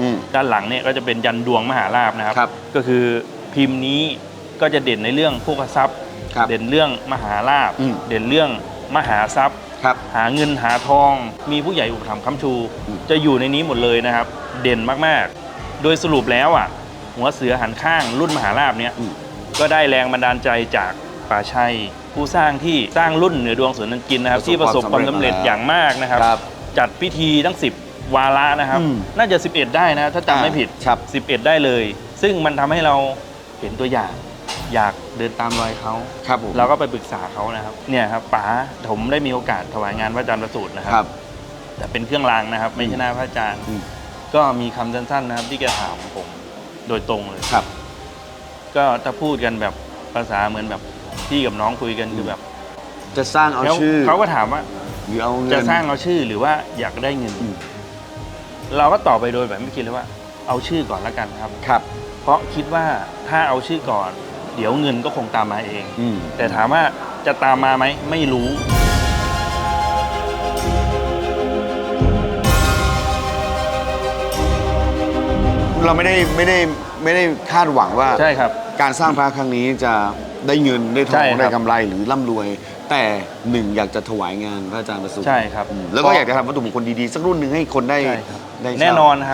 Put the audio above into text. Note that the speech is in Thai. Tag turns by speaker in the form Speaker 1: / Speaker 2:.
Speaker 1: อืม
Speaker 2: ด้านหลังเนี่ยก็จะเป็นยันดวงมหาลาภนะครับ
Speaker 1: ครับ
Speaker 2: ก็คือพิมพ์นี้ก็จะเด่นในเรื่องโภคทรัพย์
Speaker 1: ครับ
Speaker 2: เด่นเรื่องมหาลาภ
Speaker 1: อืม
Speaker 2: เด่นเรื่องมหาทรัพย์
Speaker 1: ครับ
Speaker 2: หาเงินหาทองมีผู้ใหญ่อุปถัมภ์ค้ำชู
Speaker 1: อืม
Speaker 2: จะอยู่ในนี้หมดเลยนะครับ เด่นมากๆ โดยสรุปแล้วอะ หัวเสือหันข้างรุ่นมหาลาภเนี่ย
Speaker 1: อืม
Speaker 2: ก็ได้แรงบันดาลใจจากป่าชัย ผู้สร้างที่สร้างรุ่นเหนือดวงสวนนันกินนะครับ ที่ประสบความสำเร็จอย่างมากนะครับ
Speaker 1: ครับ
Speaker 2: จัดพิธีทั้ง 10 วาระนะครับ
Speaker 1: อืม
Speaker 2: น่าจะ 11 ได้นะถ้าจำไม่ผิด
Speaker 1: ครับ
Speaker 2: 11 ได้เลย ซึ่งมันทำให้เราเห็นตัวอย่าง อยากเดินตามรอยเขา
Speaker 1: ครับผม
Speaker 2: เราก็ไปปรึกษาเขานะครับ เนี่ยครับป๋าผมได้มีโอกาสถวายงานพระอาจารย์ประสูตรนะค
Speaker 1: ครั
Speaker 2: รับ แต่เป็นเครื่องรางนะครับ ไม่ใช่หน้าพระอาจารย์
Speaker 1: อืม
Speaker 2: ก็มีคำสั้นๆนะครับที่แกถามผมโดยตรงเลย
Speaker 1: ครับ
Speaker 2: ก็ถ้าพูดกันแบบภาษาเหมือนแบบพี่กับน้องคุยกันคือแบบ
Speaker 1: จะสร้างเอา
Speaker 2: แล้ว
Speaker 1: ชื่อ
Speaker 2: เขาก็ถามว่า
Speaker 1: หรือเอาเงิน
Speaker 2: จะสร้างเอาชื่อหรือว่าอยากได้เงิน
Speaker 1: อืม
Speaker 2: เราก็ตอบไปโดยแบบไม่คิดเลยว่า เอาชื่อก่อนแล้วกันครับ
Speaker 1: ครับ
Speaker 2: เพราะคิดว่าถ้าเอาชื่อก่อน เดี๋ยวเงินก็คงตามมาเอง
Speaker 1: อืม
Speaker 2: แต่ถามว่าจะตามมาไหมไม่รู้
Speaker 1: เราไม่ได้ไม่ได้ไม่ได้คาดหวังว่า
Speaker 2: ใช่ครับ
Speaker 1: การสร้างพระครั้งนี้จะ ได้เงินได้ท
Speaker 2: ใช่
Speaker 1: อง
Speaker 2: ครับ
Speaker 1: ได้กำไรหรือร่ำรวย แต่หนึ่งอยากจะถวายงานพระอาจารย์ประสูติ
Speaker 2: ใช่ครับ
Speaker 1: อืมแล้วก็อยากจะทำวัตถุมงคลดีๆ สักรุ่นหนึ่งให้คนได้
Speaker 2: ใช่ครับ
Speaker 1: ได้เช่า
Speaker 2: แน่นอนครับ